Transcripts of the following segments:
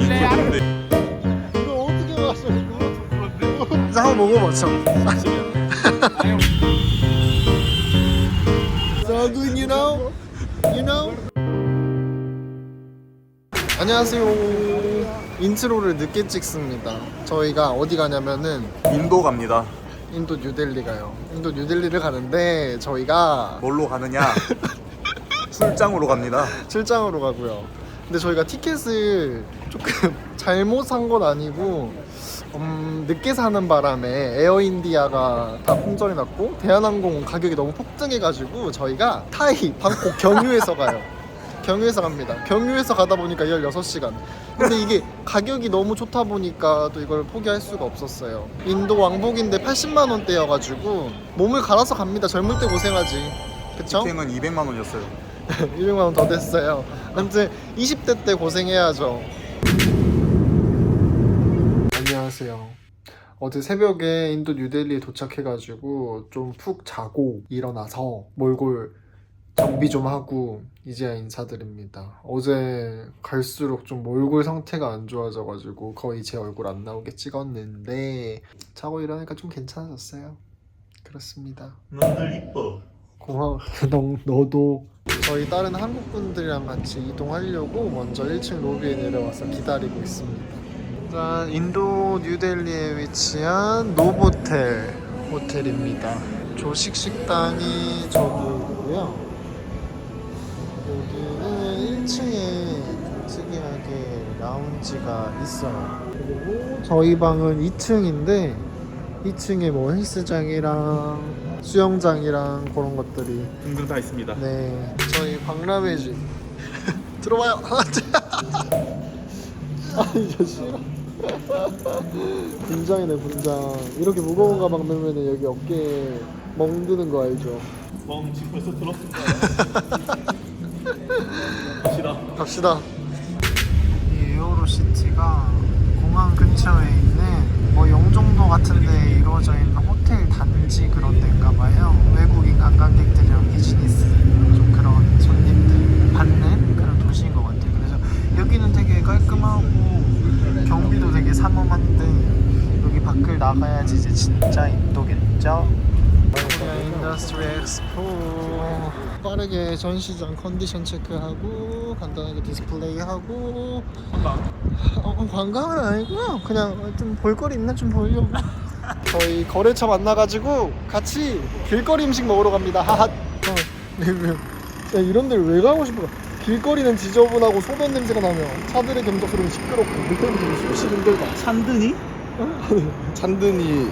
이거 어떻게 마셔? 이거 한번 먹어봐, 참. So good, you know? You know? 안녕하세요. 인트로를 늦게 찍습니다. 저희가 어디 가냐면은 인도 갑니다. 인도 뉴델리 가요. 인도 뉴델리를 가는데 저희가 뭘로 가느냐? 출장으로 갑니다. 출장으로 가고요. 근데 저희가 티켓을 조금 잘못 산 건 아니고 음, 늦게 사는 바람에 에어인디아가 다 품절이 났고 대한항공 가격이 너무 폭등해가지고 저희가 타이, 방콕, 경유해서 가요. 경유해서 갑니다. 경유해서 가다 보니까 16시간. 근데 이게 가격이 너무 좋다 보니까 또 이걸 포기할 수가 없었어요. 인도 왕복인데 80만 원대여가지고 몸을 갈아서 갑니다. 젊을 때 고생하지. 그쵸? 비행은 200만 원이었어요. 200만 원 더 됐어요. 아무튼 20대 때 고생해야죠. 안녕하세요. 어제 새벽에 인도 뉴델리에 도착해가지고 좀 푹 자고 일어나서 몰골 정비 좀 하고 이제야 인사드립니다. 어제 갈수록 좀 몰골 상태가 안 좋아져가지고 거의 제 얼굴 안 나오게 찍었는데 자고 일어나니까 좀 괜찮아졌어요. 그렇습니다. 너늘 이뻐. 고마워. 너, 너도 저희 다른 한국 분들이랑 같이 이동하려고 먼저 1층 로비에 내려와서 기다리고 있습니다. 자, 인도 뉴델리에 위치한 노보텔 호텔입니다. 조식 식당이 저기고요. 여기는 1층에 특이하게 라운지가 있어요. 그리고 저희 방은 2층인데 2층에 뭐 헬스장이랑 수영장이랑 그런 것들이 등등 다 있습니다. 네 저희 광라베지 들어와요 아니 저 싫어 분장이네 분장 이렇게 무거운 가방 넣으면 여기 어깨에 멍드는 거 알죠? 멍 지금 벌써 들었을 거야. 갑시다. 갑시다. 이 에어로시티가 공항 근처에 있는 뭐 영종도 같은데 이루어져 있는 호텔 단지 그런 데인가 봐요. 외국인 관광객들이랑 비즈니스 좀 그런 손님들 받는 그런 도시인 것 같아요. 그래서 여기는 되게 깔끔하고 경비도 되게 삼엄한데 여기 밖을 나가야지 이제 진짜 인도겠죠? 코리아 인더스트리 엑스포 빠르게 전시장 컨디션 체크하고 간단하게 디스플레이하고. 어, 관광은 아니고요. 그냥 좀 볼거리 있나 좀 보려고. 저희 거래처 만나가지고 같이 길거리 음식 먹으러 갑니다. 하하. 어, 리뷰 야, 이런 데를 왜 가고 싶어? 길거리는 지저분하고 소변 냄새가 나며 차들의 경적 소리는 시끄럽고 물때문에 숨쉬기 힘들다 찬드니? 찬드니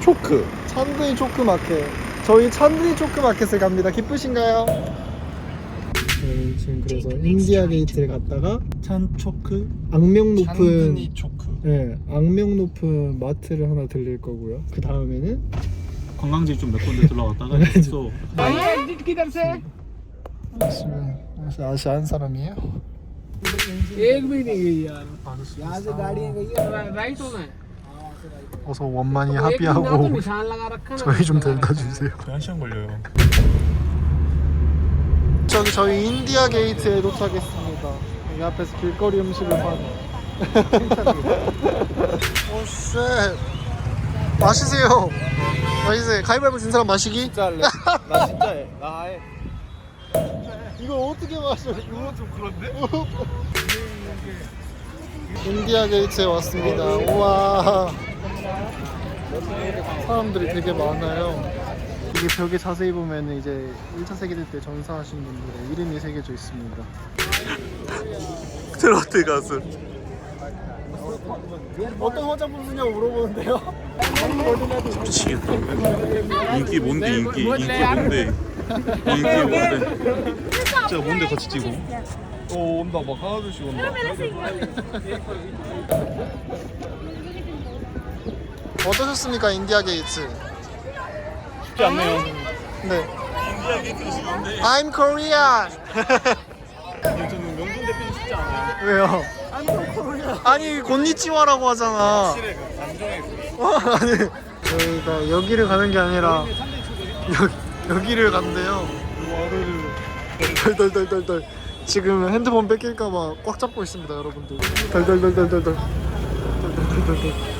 초크. 찬드니 초크 마켓 저희 찬드니 초크 마켓을 갑니다 기쁘신가요? 저희 지금 그래서 인디아 게이트를 갔다가 찬 초크. 악명 높은 초크. 네, 악명 높은 마트를 하나 들릴 거고요 그 다음에는 관광지 좀 몇 군데 들러갔다가 했어. 아시 아는 사람이에요? एक भी नहीं गई यार यहाँ से गाड़ियाँ गई है राइट होना है 어서 원만히 합의하고 저희 좀 데려다 주세요. 한 시간 걸려요. 저기 저희 인디아 게이트에 도착했습니다. 이 앞에서 길거리 음식을 파는. 오쉣 마시세요. 마시세요. 가위바위보 준 사람 마시기. 진짜 할래. 나 진짜 해. 나 해. 이거 어떻게 마셔? 이거 좀 그런데? 인디아 게이트에 왔습니다. 우와. 사람들이 되게 많아요. 이게 벽에 자세히 보면 이제 1차 세계대전 때 전사하신 분들의 이름이 새겨져 있습니다. 트로트 가수. 어떤 화장품 쓰냐고 물어보는데요? 미치겠다. 인기 뭔데 인기? 인기 뭔데? 인기 뭔데? 진짜 뭔데 같이 찍어? 어 온다 막 하나 둘씩 온다. 어떠셨습니까 인디아 게이트? 쉽지 않네요. 네. I'm Korean. 저는 명준 대표님 쉽지 않아요. 왜요? 아니 곤니치와라고 하잖아. 그 감정에 어, 아니 저희가 여기를 가는 게 아니라 여, 여기를 간대요. 덜덜덜덜덜 지금 핸드폰 뺏길까봐 꽉 잡고 있습니다, 여러분들. 덜덜덜덜덜덜. 덜덜덜덜덜.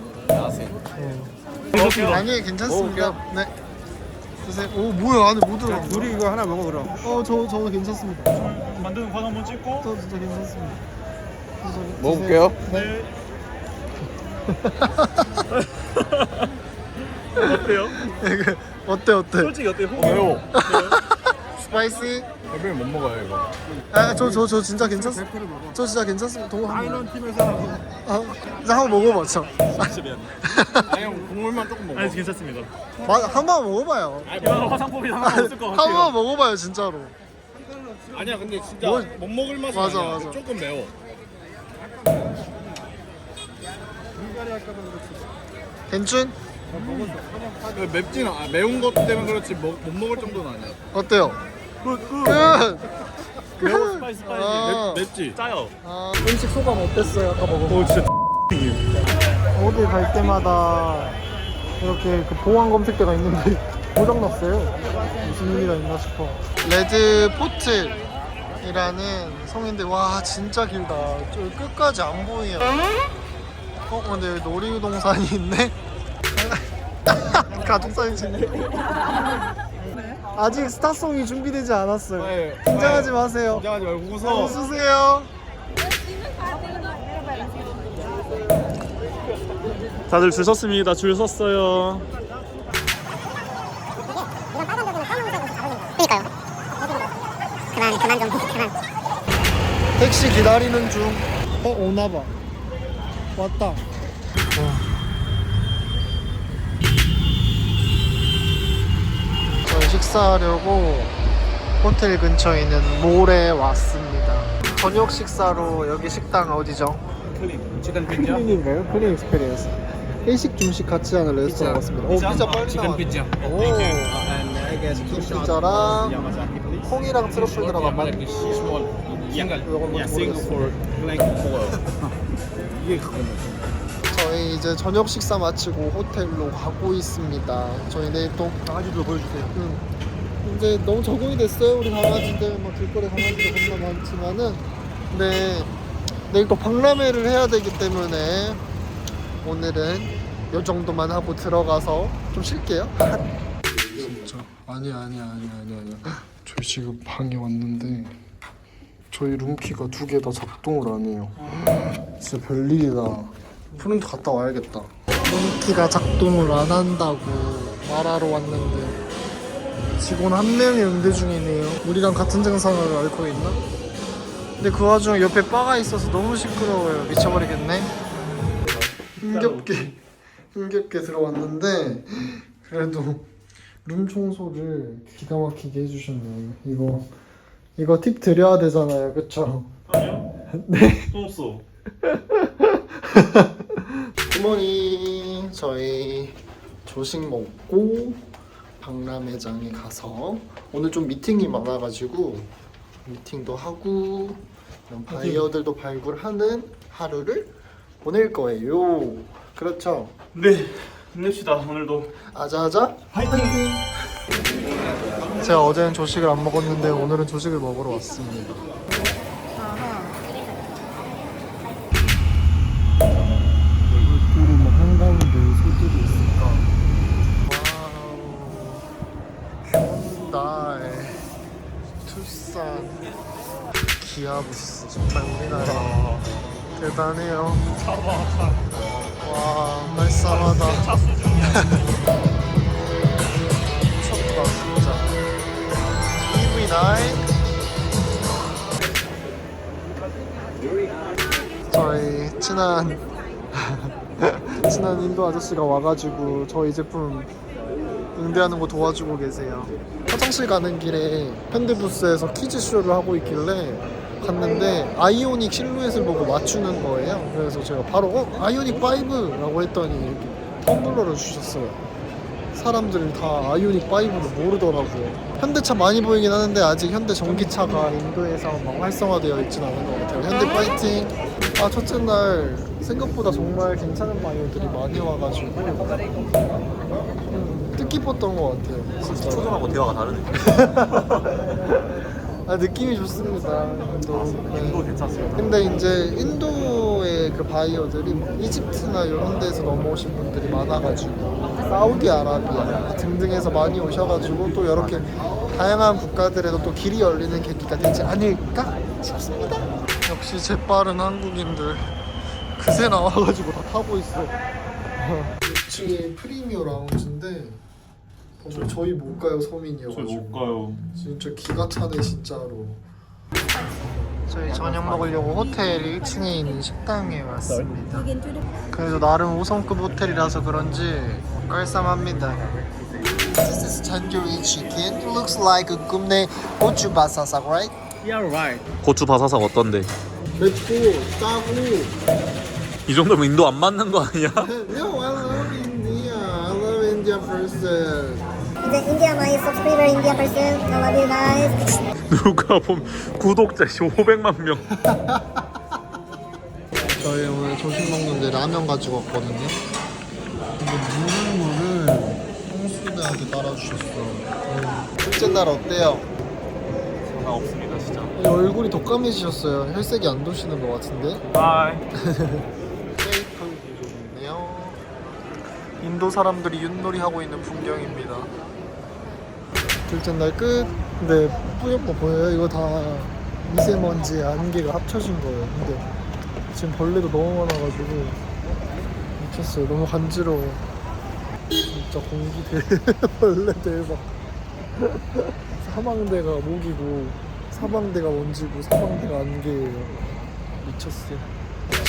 어. 아니 괜찮습니다. 네. 드세요. 오 뭐야 안에 뭐 들어가? 우리 이거 하나 먹어 그럼. 어저 저 괜찮습니다. 만드는 과정 한번 찍고 저 진짜 괜찮습니다. 저, 저, 먹어볼게요. 드세요. 네. 어때요? 어때 어때? 솔직히 어때요? 매워. 스파이시? 별명이 못 먹어요 이거. 아저 저저 진짜 괜찮습니다. 저 진짜 괜찮습니다. 동호 한 번. 팀에서 아, 이제 한번 먹어봐 저. 아니 형 국물만 조금 먹어. 아니 괜찮습니다 한번 먹어봐요. 이건 화상법이 상관없을 것 같아요 한 번 먹어봐요 진짜로. 아니야 근데 진짜 뭐- 못 먹을 맛은 맞아, 아니야. 맞아. 조금 매워. 괜춘? 그 맵진 않아. 매운 것 때문에 그렇지 먹, 못 먹을 정도는 아니야. 어때요? 굿굿 끝. 매워 스파이스 스파이스 아, 맵, 맵지? 짜요 아, 음식 소감 어땠어요? 아까 먹어. 오 진짜 어디 갈 때마다 이렇게 그 보안 검색대가 있는데 고장 났어요. 무슨 의미가 있나 싶어. 레드 포트이라는 성인데 와 진짜 길다. 저 끝까지 안 보여. 어 근데 여기 놀이동산이 있네. 가족 사진 찍네. 아직 스타송이 준비되지 않았어요. 네. 긴장하지 마세요. 긴장하지 말고 웃어. 웃으세요. 다들 줄 섰습니다 줄 섰어요 그니까요. 그만 그만 좀 그만. 택시 기다리는 중. 어 오나봐. 왔다. 저희 식사하려고 호텔 근처에 있는 몰에 왔습니다. 저녁 식사로 여기 식당 어디죠? 치킨 피자. 클린인가요? 클린 익스페리언스. 일식 중식 같이 하는 레스토랑 왔습니다. 오 피자 빨리 나왔네. 피자. 오 치킨 피자랑 콩이랑 트러플 들어간 맛. 요건 뭐 모르겠어요. 이게. 저희 이제 저녁 식사 마치고 호텔로 가고 있습니다. 저희 내일 또 강아지도 보여주세요. 응. 이제 너무 적응이 됐어요. 우리 강아지들 막 길거리 강아지들 겁나 많지만은 근데 내일 또 박람회를 해야 되기 때문에 오늘은 요 정도만 하고 들어가서 좀 쉴게요. 진짜 아니 아니 아니 아니 아니. 저희 지금 방에 왔는데 저희 룸키가 두 개 다 작동을 안 해요. 진짜 별일이다. 프린트 갔다 와야겠다. 룸키가 작동을 안 한다고 말하러 왔는데 직원 한 명이 응대 중이네요. 우리랑 같은 증상을 앓고 있나? 근데 그 와중에 옆에 바가 있어서 너무 시끄러워요. 미쳐버리겠네. 힘겹게 힘겹게 들어왔는데 그래도 룸 청소를 기가 막히게 해주셨네요. 이거 이거 팁 드려야 되잖아요, 그쵸? 아니요 네. 또 없어 굿모닝. 저희 조식 먹고 박람회장에 가서 오늘 좀 미팅이 많아가지고 미팅도 하고 이런 바이어들도 발굴하는 하루를 보낼 거예요. 그렇죠? 네 힘냅시다 오늘도. 아자아자. 화이팅! 제가 어제는 조식을 안 먹었는데 오늘은 조식을 먹으러 왔습니다 얼굴 막 한가운데 소들이 있을까 와우 현다이 투싼 기아부스 정말 우리나라. 대단해요. 와 말싸하다. 미쳤다 진짜. EV9 저희 친한 친한 인도 아저씨가 와가지고 저희 제품 응대하는 거 도와주고 계세요. 화장실 가는 길에 팬드 부스에서 퀴즈쇼를 하고 있길래 갔는데 아이오닉 실루엣을 보고 맞추는 거예요. 그래서 제가 바로 어 아이오닉 5라고 했더니 이렇게 텀블러를 주셨어요. 사람들이 다 아이오닉 5를 모르더라고요. 현대차 많이 보이긴 하는데 아직 현대 전기차가 인도에서 막 활성화되어 있진 않은 것 같아요. 현대 파이팅! 아 첫째 날 생각보다 정말 괜찮은 바이오들이 많이 와가지고 음, 뜻깊었던 것 같아요. 진짜. 초등하고 대화가 다르네. 아 느낌이 좋습니다. 인도. 네. 인도 괜찮습니다. 근데 이제 인도의 그 바이어들이 뭐 이집트나 이런 데서 넘어오신 분들이 많아가지고 사우디아라비아 등등에서 많이 오셔가지고 또 이렇게 다양한 국가들에도 또 길이 열리는 계기가 되지 않을까 싶습니다. 역시 재빠른 한국인들 그새 나와가지고 다 타고 있어. 2층에 프리미어 라운지인데 어, 저희 못 가요 서민이어가지고. 가요. 진짜 기가 차네 진짜로. 저희 저녁 먹으려고 호텔 1층에 있는 식당에 왔습니다. 그래도 나름 5성급 호텔이라서 그런지 깔쌈합니다. This is tandoori chicken. Looks like a 굽네 고추 바사삭, right? Yeah, right. 고추 바사삭 어떤데? 맵고 짜고. 이 정도면 인도 안 맞는 거 아니야? No, I love India. I love India person. The India, my subscriber, India person. I love you guys. 누가 보면 구독자 500만 명. 저희 오늘 조식 먹는데 라면 가지고 왔거든요. 근데 물을 홍수대한테 따라주셨어. 음. 둘째 날 어때요? 전화 없습니다 진짜. 이 얼굴이 더 까매지셨어요. 혈색이 안 도시는 것 같은데? 바이. 케이크 좋네요. 인도 사람들이 윷놀이 하고 있는 풍경입니다. 둘째 날 끝. 근데 뿌연 거 보여요? 이거 다 미세먼지 안개가 합쳐진 거예요. 근데 지금 벌레도 너무 많아가지고 미쳤어요. 너무 간지러워. 진짜 공기 대 벌레 대박. 사망대가 모기고 사망대가 먼지고 사망대가 안개예요. 미쳤어요.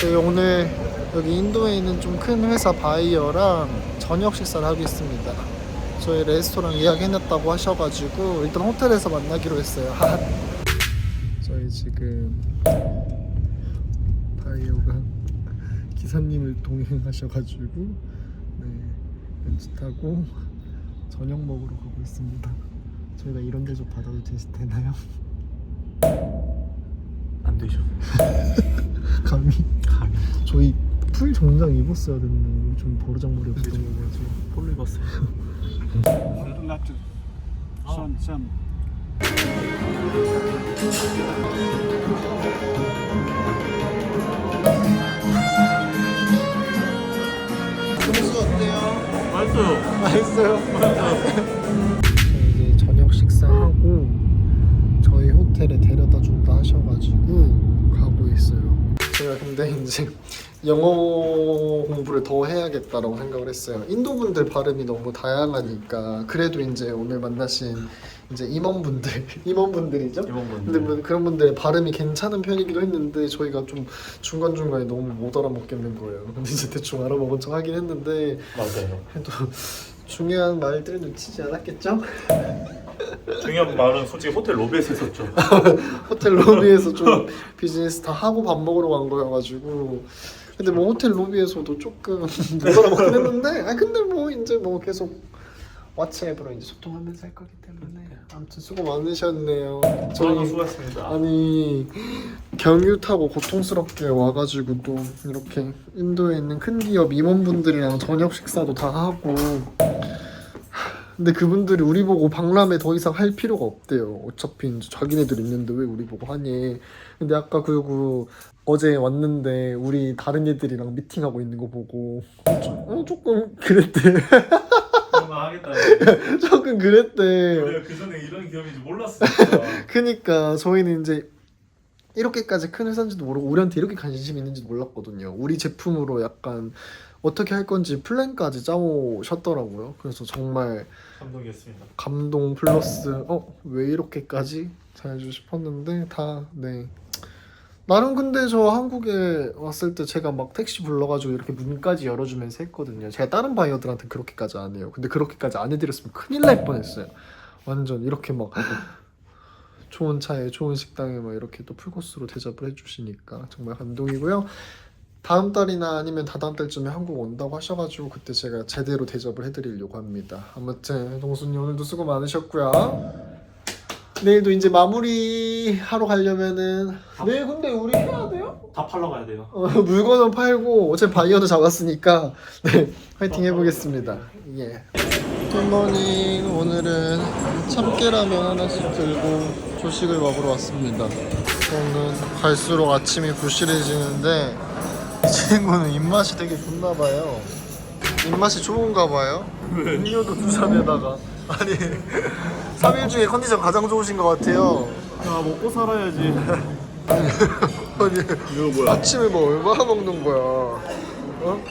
저희 오늘 여기 인도에 있는 좀 큰 회사 바이어랑 저녁 식사를 하겠습니다. 저희 레스토랑 예약해놨다고 하셔가지고 일단 호텔에서 만나기로 했어요. 저희 지금 바이어가 기사님을 동행하셔가지고 네 벤츠 타고 저녁 먹으러 가고 있습니다. 저희가 이런 데 좀 받아도 되- 되나요? 안 되죠. 감히 감히 저희 풀 정장 입었어야 됐네. 좀 버르장머리 없었던 거 가지고. 폴로 입었어요. Some, some. 점수 어때요? 맛있어요. 맛있어요. 이제 영어 공부를 더 해야겠다라고 생각을 했어요. 인도 분들 발음이 너무 다양하니까 그래도 이제 오늘 만나신 이제 임원분들 임원분들이죠. 근데 뭐 그런 분들의 발음이 괜찮은 편이기도 했는데 저희가 좀 중간 중간에 너무 못 알아먹겠는 거예요. 근데 이제 대충 알아먹은 척 하긴 했는데 맞아요. 그래도 중요한 말들을 놓치지 않았겠죠? 중요한 말은 솔직히 호텔 로비에서 했었죠. 호텔 로비에서 좀 비즈니스 다 하고 밥 먹으러 간 거여가지고 근데 뭐 호텔 로비에서도 조금 못 알아먹긴 했는데 아 근데 뭐 이제 뭐 계속 왓츠앱으로 이제 소통하면서 할 거기 때문에 아무튼 수고 많으셨네요. 저는 수고했습니다. 아니 경유 타고 고통스럽게 와가지고 또 이렇게 인도에 있는 큰 기업 임원분들이랑 저녁 식사도 다 하고 근데 그분들이 우리 보고 박람회 더 이상 할 필요가 없대요 어차피 이제 자기네들 있는데 왜 우리 보고 하니 근데 아까 그리고 어제 왔는데 우리 다른 애들이랑 미팅하고 있는 거 보고 어, 조금 그랬대 하겠다. 조금 그랬대 그 전에 이런 기업인지 몰랐어. 그니까 저희는 이제 이렇게까지 큰 회사인지도 모르고 우리한테 이렇게 관심이 있는지도 몰랐거든요. 우리 제품으로 약간 어떻게 할 건지 플랜까지 짜오셨더라고요. 그래서 정말 감동이었습니다. 감동 플러스 어 왜 이렇게까지 잘해주고 싶었는데 다 네. 나름 근데 저 한국에 왔을 때 제가 막 택시 불러가지고 이렇게 문까지 열어주면서 했거든요. 제가 다른 바이어들한테 그렇게까지 안 해요. 근데 그렇게까지 안 해드렸으면 큰일 날 뻔했어요. 완전 이렇게 막 좋은 차에 좋은 식당에 막 이렇게 또 풀코스로 대접을 해주시니까 정말 감동이고요. 다음 달이나 아니면 다다음 달쯤에 한국 온다고 하셔가지고 그때 제가 제대로 대접을 해드리려고 합니다. 아무튼 동순이 오늘도 수고 많으셨고요. 내일도 이제 마무리 하러 가려면은 내일 근데 우리 해야 돼요? 다 팔러 가야 돼요. 어, 물건은 팔고 어차피 바이어도 잡았으니까 네 화이팅 해보겠습니다. 예. 굿모닝 오늘은 참깨라면 하나씩 들고 조식을 먹으러 왔습니다. 저는 갈수록 아침이 부실해지는데 이 친구는 입맛이 되게 좋나 봐요. 입맛이 좋은가 봐요. 음료도 두 잔에다가 아니 3일 중에 컨디션 가장 좋으신 것 같아요. 야 먹고 살아야지. 아니 이거 뭐야? 아침에 뭐 얼마나 먹는 거야? 어?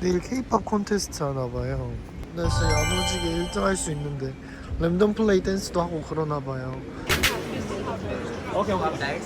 내일 케이팝 콘테스트 하나 봐요. 나 진짜 야무지게 1등 할 수 있는데 랜덤 플레이 댄스도 하고 그러나 봐요. 오케이 오케이.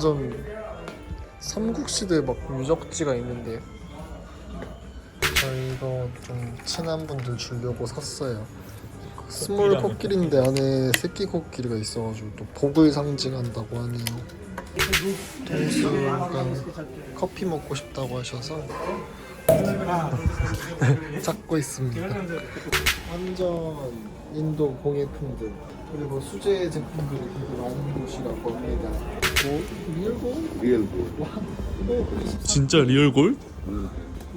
완전 삼국시대 막 유적지가 있는데요. 저희 이거 좀 친한 분들 주려고 샀어요. 스몰 코끼리인데 안에 새끼 코끼리가 있어가지고 또 복을 상징한다고 하네요. 동수가 커피 먹고 싶다고 하셔서 찾고 있습니다. 완전 인도 공예품들 그리고 수제 제품들이 되게 많은 곳이라고 합니다. 뭐 리얼고? 리얼고. 진짜 리얼 골?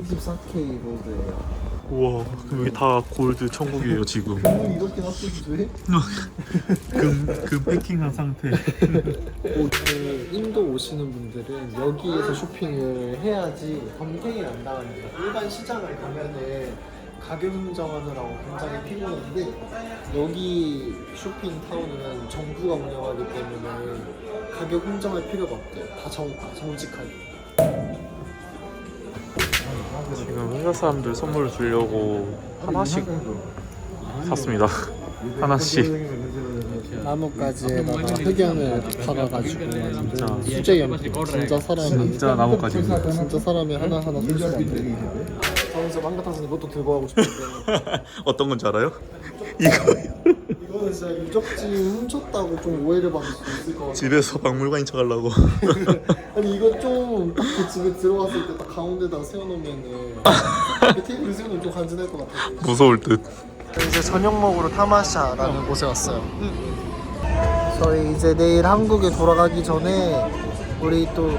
24K 골드예요. 우와 그럼 여기 다 골드 천국이에요 지금. 금 이렇게 납득이 돼? 금, 금 패킹한 상태. 그 인도 오시는 분들은 여기에서 쇼핑을 해야지 범행이 안 당합니다. 일반 시장을 가면은 가격 흥정하느라고 굉장히 피곤한데 여기 쇼핑타운은 정부가 운영하기 때문에 가격 흥정할 필요가 없대요. 다 정, 정직하게. 지금 회사 사람들 선물 주려고 하나씩 샀습니다. 하나씩. 나뭇가지에다가 흑연을 박아가지고 만든 수제 연필. 진짜 사람이 진짜 나뭇가지입니다. 진짜 사람이 하나하나 손수 저는 망가 타서 이것도 들고 가고 싶은데. 어떤 건지 알아요? 이거 이거는 진짜 유적지 훔쳤다고 좀 오해를 받을 수 있을 것 같아요. 집에서 박물관인 척 하려고. 아니 이거 좀딱그 집에 들어갔을 때 딱 가운데다가 세워놓으면은 그 테이블 세우면 좀 간지날 것 같아요. 무서울 듯. 이제 저녁 먹으러 타마샤라는 곳에 왔어요. 저희 이제 내일 한국에 돌아가기 전에 우리 또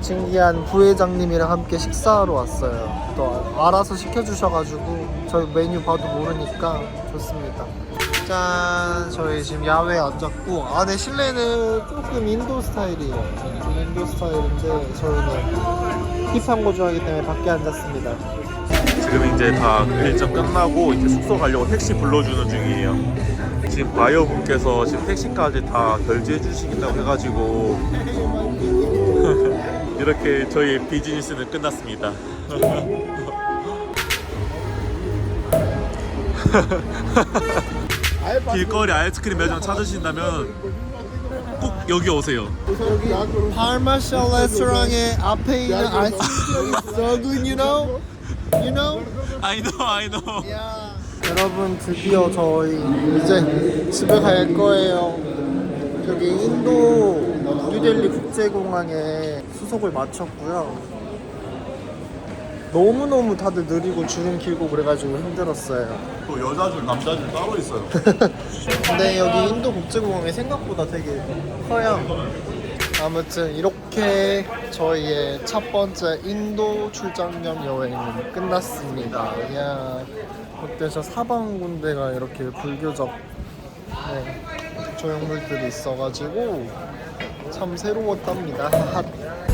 진기한 부회장님이랑 함께 식사하러 왔어요. 또 알아서 시켜주셔가지고 저희 메뉴 봐도 모르니까 좋습니다. 짠! 저희 지금 야외에 앉았고 안에 실내는 조금 인도 스타일이에요. 좀 인도 스타일인데 저희는 힙한 거 좋아하기 때문에 밖에 앉았습니다. 지금 이제 다 일정 끝나고 이제 숙소 가려고 택시 불러주는 중이에요. 지금 바이어 분께서 지금 택시까지 다 결제해 주시겠다고 해가지고 이렇게 저희 비즈니스는 끝났습니다. 길거리 아이스크림 매장 찾으신다면 꼭 여기 오세요. 여기 파마샤 레스토랑의 앞에 있는 아이스크림이 so good, you know? You know? I know, I know. 여러분 드디어 저희 이제 집에 갈 거예요. 여기 인도 뉴델리 국제공항에 수속을 마쳤고요. 너무너무 다들 느리고 줄은 길고 그래가지고 힘들었어요. 또 여자 줄, 남자 줄 따로 있어요. 근데 여기 인도 국제공항이 생각보다 되게 커요. 아무튼 이렇게 저희의 첫 번째 인도 출장염 여행은 끝났습니다. 이야, 그때 저 사방 군데가 이렇게 불교적 네, 조형물들이 있어가지고 참 새로웠답니다.